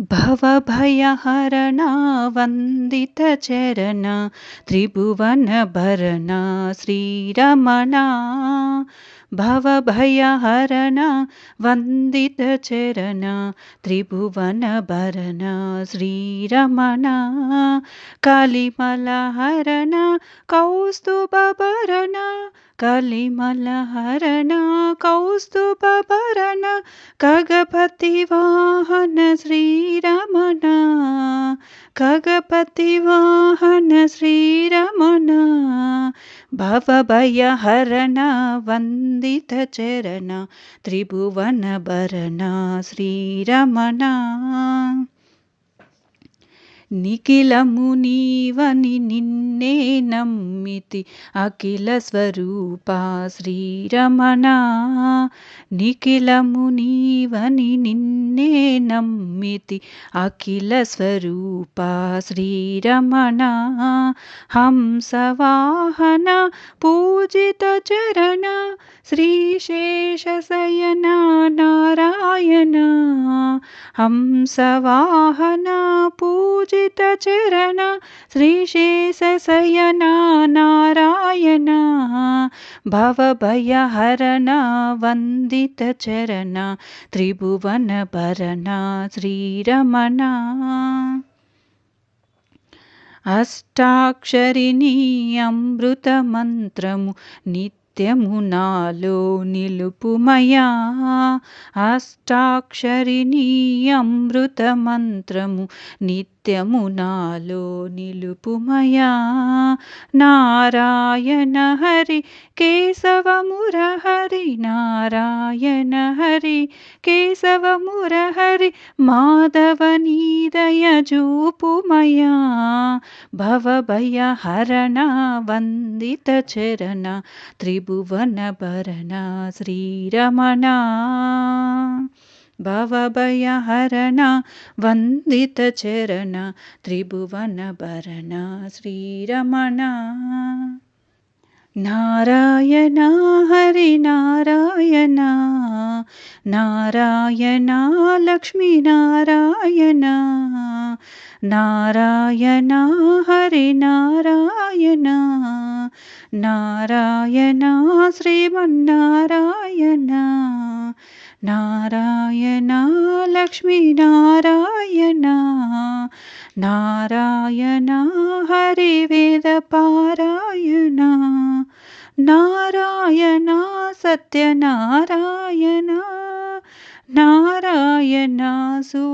भवभयहरणा वन्दितचरण त्रिभुवनभरणा श्रीरमणा। भवभयहरण वन्दितचरण त्रिभुवनभरण श्रीरमणा। कालिमलहरण कौस्तुभभरण कलिमलहरण कौस्तुभभरण खगपतिवाहन श्रीरमण खगपतिवाहन श्रीरमण भवभयहरण वन्दितचरण त्रिभुवनभरण श्रीरमण निखिलमुनीवनि निन्ने नमिति अखिलस्वरूपा श्रीरमणा। निखिलमुनीवनि निन्ने नमिति अखिलस्वरूपा श्रीरमणा। हंसवाहन पूजितचरण श्रीशेषशयना श्रीशेषशयनारायण हंसवाहना पूजितचरण श्रीशेषसयनारायण भवभयहरण वन्दितचरन त्रिभुवनभरणा श्रीरमणा। अष्टाक्षरिणी अमृतमन्त्रमु నిత్యము నాలో నిలుపుమయా. అష్టాక్షరిని అమృతమంత్రము నిత్యము నాలో నిలుపుమయా. నారాయణ హరి కేశవమురహరి నారాయణ హరి కేశవమురహరి మాధవనీదయ వందిత చరణ త్రిభువన భరణ శ్రీరమణ. भवभयहरण वन्दितचरण त्रिभुवनभरण श्रीरमण। नारायण हरिनारायण नारायण। लक्ष्मीनारायण नारायण। हरिनारायण नारायण श्रीमन्नारायण। నారాయణ లక్ష్మీ నారాయణ నారాయణ హరి వేద పారాయణ నారాయణ సత్యనారాయణ నారాయణ సు